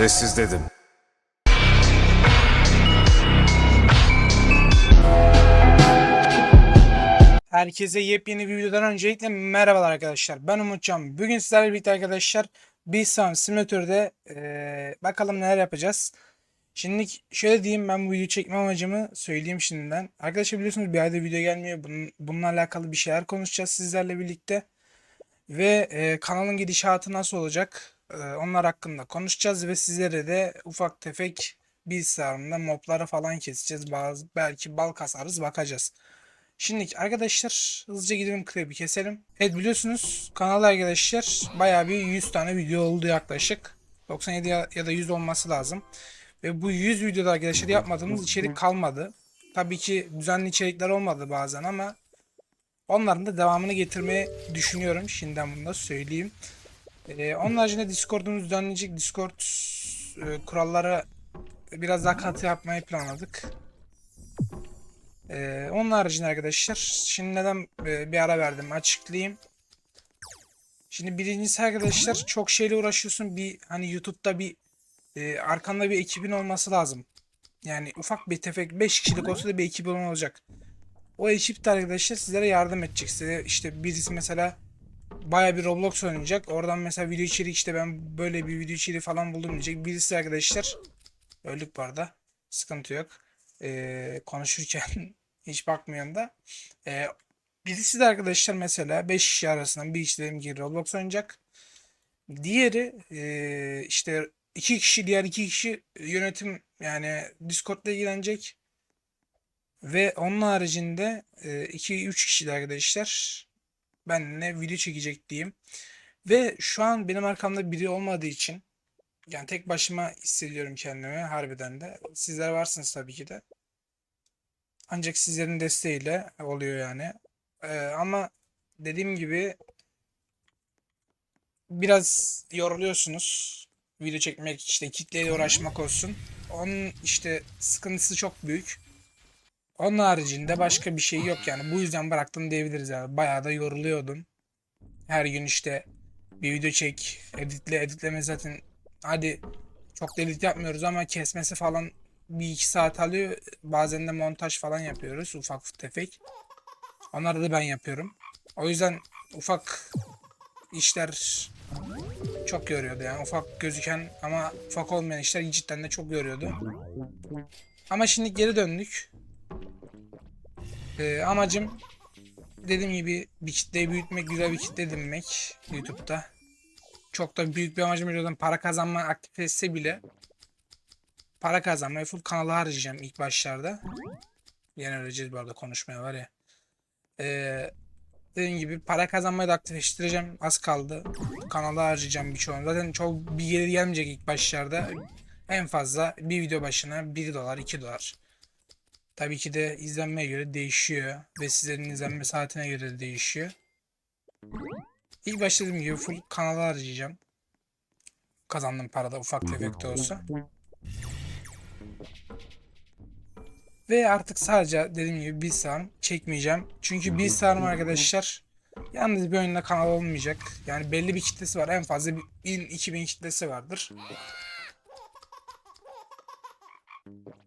Sessiz dedim. Herkese yepyeni bir videodan öncelikle merhabalar arkadaşlar. Ben Umutcan. Bugün sizlerle birlikte arkadaşlar bir Sound Simulator'da eee, bakalım neler yapacağız. Şimdi şöyle diyeyim ben bu videoyu çekme amacımı söyleyeyim şimdiden. Arkadaşlar biliyorsunuz bir ayda video gelmiyor. Bunun, bununla alakalı bir şeyler konuşacağız sizlerle birlikte. Ve eee, kanalın gidişatı nasıl olacak? Eee, onlar hakkında konuşacağız ve sizlere de ufak tefek bilgisayarımda mobları falan keseceğiz. Bazı, belki bal kasarız bakacağız. Şimdi arkadaşlar hızlıca gidelim klibi keselim. Evet biliyorsunuz kanalda arkadaşlar bayağı bir 100 tane video oldu yaklaşık. 97 ya ya da 100 olması lazım. Ve bu 100 videoda arkadaşlar yapmadığımız içerik kalmadı. Tabii ki düzenli içerikler olmadı bazen ama onların da devamını getirmeyi düşünüyorum. Şimdiden bunu da söyleyeyim. Ee, onun haricinde Discord'umuz düzenleyecek. Discord e, kuralları biraz daha katı yapmayı planladık. Ee, onun haricinde arkadaşlar şimdi neden e, bir ara verdim açıklayayım. Şimdi birincisi arkadaşlar çok şeyle uğraşıyorsun bir hani YouTube'da bir e, arkanda bir ekibin olması lazım. Yani ufak bir tefek 5 kişilik olsa da bir ekibin olacak. O ekip de arkadaşlar sizlere yardım edecek. Size işte birisi mesela baya bir Roblox oynayacak. Oradan mesela video içeriği işte ben böyle bir video içeriği falan buldum diyecek. Birisi arkadaşlar öldük bu arada. Sıkıntı yok. Ee, konuşurken hiç bakmıyorum da. Ee, birisi de arkadaşlar mesela 5 kişi arasından bir kişi diyelim ki Roblox oynayacak. Diğeri ee, işte iki kişi diğer iki kişi yönetim yani Discord'la ilgilenecek. Ve onun haricinde 2-3 kişi de arkadaşlar benimle video çekecek diyeyim. Ve şu an benim arkamda biri olmadığı için yani tek başıma hissediyorum kendimi harbiden de. Sizler varsınız tabii ki de. Ancak sizlerin desteğiyle oluyor yani. Ee, ama dediğim gibi biraz yoruluyorsunuz. Video çekmek işte kitleyle uğraşmak olsun. Onun işte sıkıntısı çok büyük. Onun haricinde başka bir şey yok yani. Bu yüzden bıraktım diyebiliriz yani. Bayağı da yoruluyordum. Her gün işte bir video çek, editle, editleme zaten hadi çok da yapmıyoruz ama kesmesi falan bir iki saat alıyor. Bazen de montaj falan yapıyoruz ufak tefek. Onları da ben yapıyorum. O yüzden ufak işler çok yoruyordu yani ufak gözüken ama ufak olmayan işler cidden de çok yoruyordu. Ama şimdi geri döndük. Ee, amacım dediğim gibi bir kitleyi büyütmek, güzel bir kitle edinmek YouTube'da. Çok da büyük bir amacım yok. Para kazanma aktif etse bile para kazanmaya full kanala harcayacağım ilk başlarda. Yine öleceğiz bu arada konuşmaya var ya. Ee, dediğim gibi para kazanmayı da aktifleştireceğim. Az kaldı. Kanala harcayacağım birçoğunu. Zaten çok bir gelir gelmeyecek ilk başlarda. En fazla bir video başına 1 dolar 2 dolar. Tabii ki de izlenmeye göre değişiyor. Ve sizlerin izlenme saatine göre de değişiyor. İlk başta dediğim gibi full kanala harcayacağım. Kazandığım parada ufak tefek de olsa. Ve artık sadece dediğim gibi bir sağım çekmeyeceğim. Çünkü bir sağım arkadaşlar yalnız bir oyunda kanal olmayacak. Yani belli bir kitlesi var. En fazla 1000-2000 kitlesi vardır.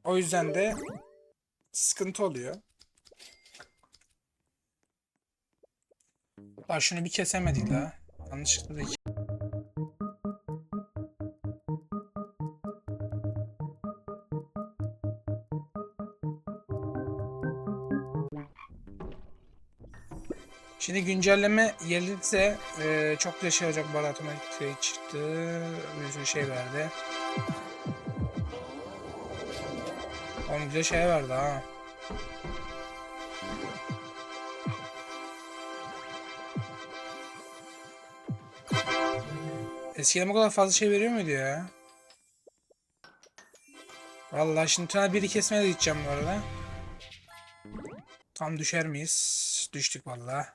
O yüzden de sıkıntı oluyor. Daha şunu bir kesemedik daha. Yanlışlıkla da Şimdi güncelleme gelirse e, çok da şey olacak. Otomatik şey çıktı. Bir sürü şey verdi. Oğlum güzel şey verdi ha. Eskiden bu kadar fazla şey veriyor muydu ya? Vallahi şimdi tünel biri kesmeye de gideceğim bu arada. Tam düşer miyiz? Düştük vallahi.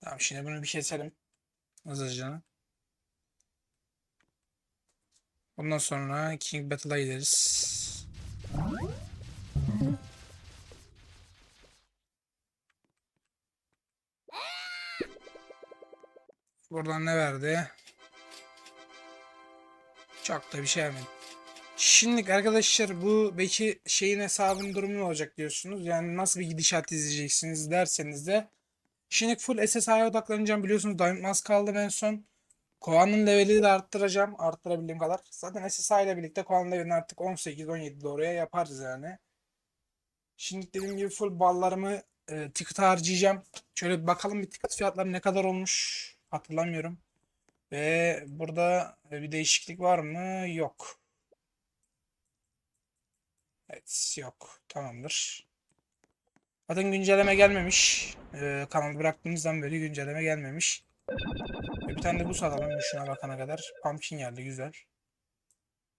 Tamam şimdi bunu bir keselim. Hızlıca. Bundan sonra King Battle'a gideriz. Buradan ne verdi? Çok da bir şey vermedi. Şimdi arkadaşlar bu belki şeyin hesabının durumu ne olacak diyorsunuz. Yani nasıl bir gidişat izleyeceksiniz derseniz de. Şimdi full SSI'ye odaklanacağım. Biliyorsunuz Diamond Mask kaldım en son. Koa'nın levelini de arttıracağım. Arttırabildiğim kadar. Zaten SSI ile birlikte Koa'nın levelini artık 18-17 doğruya yaparız yani. Şimdi dediğim gibi full ballarımı e, ticket harcayacağım. Şöyle bir bakalım bir ticket fiyatları ne kadar olmuş. Hatırlamıyorum. Ve burada e, bir değişiklik var mı? Yok. Evet yok. Tamamdır. Zaten güncelleme gelmemiş. Ee, kanalı bıraktığımızdan beri güncelleme gelmemiş. Bir tane de bu satalım şuna bakana kadar. Pumpkin geldi güzel.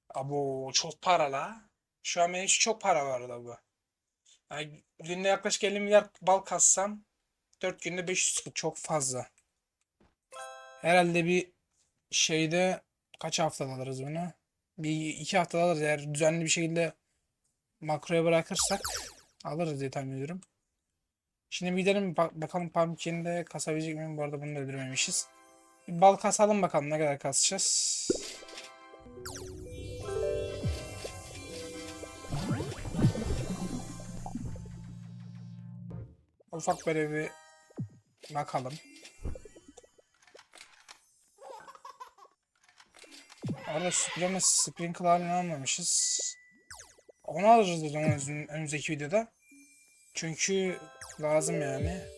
Abo çok para la. Şu an benim çok para var da bu. Yani günde yaklaşık 50 milyar bal kassam 4 günde 500 kut çok fazla. Herhalde bir şeyde kaç haftada alırız bunu? Bir iki haftada alırız eğer düzenli bir şekilde makroya bırakırsak alırız diye tahmin ediyorum. Şimdi bir gidelim bak bakalım pumpkin'i de kasabilecek miyim? Bu arada bunu da öldürmemişiz. Bir bal kasalım bakalım ne kadar kasacağız. Ufak böyle bir bakalım. Arada süpüreme sprinkle almamışız. Onu alırız o zaman önümüz- önümüzdeki videoda. Çünkü lazım yani.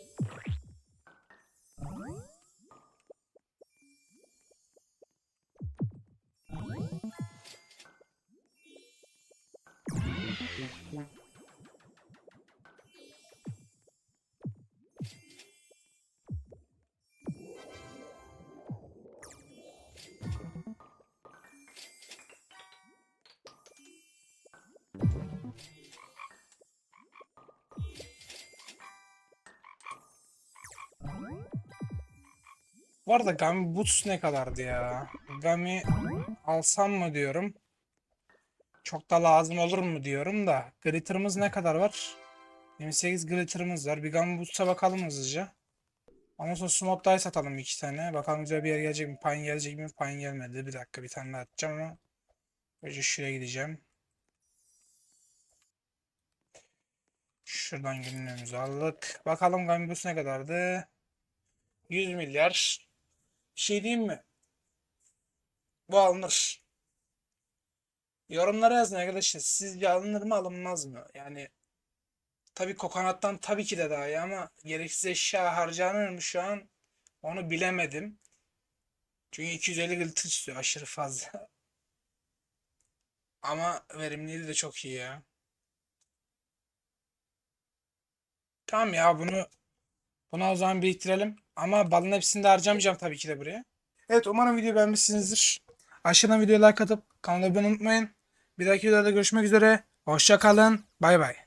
Bu arada Gummy Boots ne kadardı ya? Gummy alsam mı diyorum. Çok da lazım olur mu diyorum da. Glitter'ımız ne kadar var? 28 glitter'ımız var. Bir Gummy Boots'a bakalım hızlıca. Ondan sonra Smop Dice satalım iki tane. Bakalım güzel bir yer gelecek mi? Pine gelecek mi? Pine gelmedi. Bir dakika bir tane daha atacağım ama. Önce şuraya gideceğim. Şuradan günlüğümüzü aldık. Bakalım Boots ne kadardı? 100 milyar. Bir şey diyeyim mi? Bu alınır. Yorumlara yazın arkadaşlar. Sizce alınır mı alınmaz mı? Yani tabii kokonattan tabii ki de daha iyi ama gereksiz eşya harcanır mı şu an? Onu bilemedim. Çünkü 250 glitter istiyor aşırı fazla. Ama verimliliği de çok iyi ya. Tamam ya bunu Buna o zaman biriktirelim. Ama balın hepsini de harcamayacağım tabii ki de buraya. Evet umarım videoyu beğenmişsinizdir. Aşağıdan videoya like atıp kanala abone olmayı unutmayın. Bir dahaki videoda görüşmek üzere. Hoşça kalın. Bay bay.